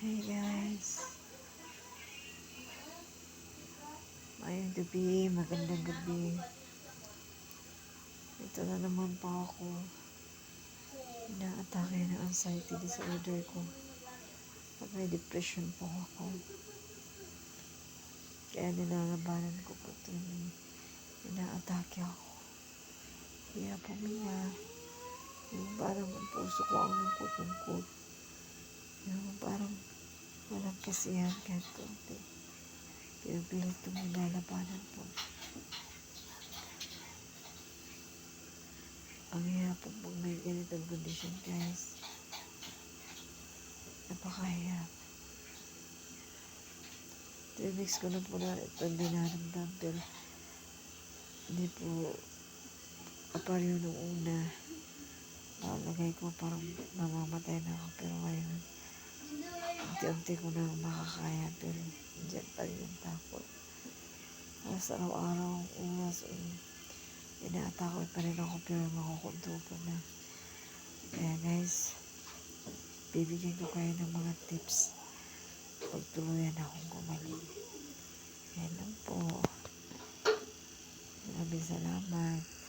Hey guys. Mayang gabi, magandang gabi. Ito na naman po ako. Inaatake ng anxiety disorder ko. At may depression po ako. Kaya nilalabanan ko po ito. Inaatake ako. Kaya pumiya. Yung parang ang puso ko ang lungkot-lungkot. Yung parang walang kasiyahan kahit konti. Pero pilit itong nilalabanan po. Ang hirap po pag may ganitong condition guys. Napakahirap. Three weeks ko na po na ito dinaramdam pero hindi po aparyo nung una. Nalagay ko parang mamamatay na ako pero ngayon unti-unti ko na makakaya pero dyan pa rin yung takot. Halos araw-araw, oras, um, inaatakot pa rin ako pero makukontrol ko na. Kaya guys, bibigyan ko kayo ng mga tips pag tuluyan akong gumaling. Yan lang po. Maraming salamat.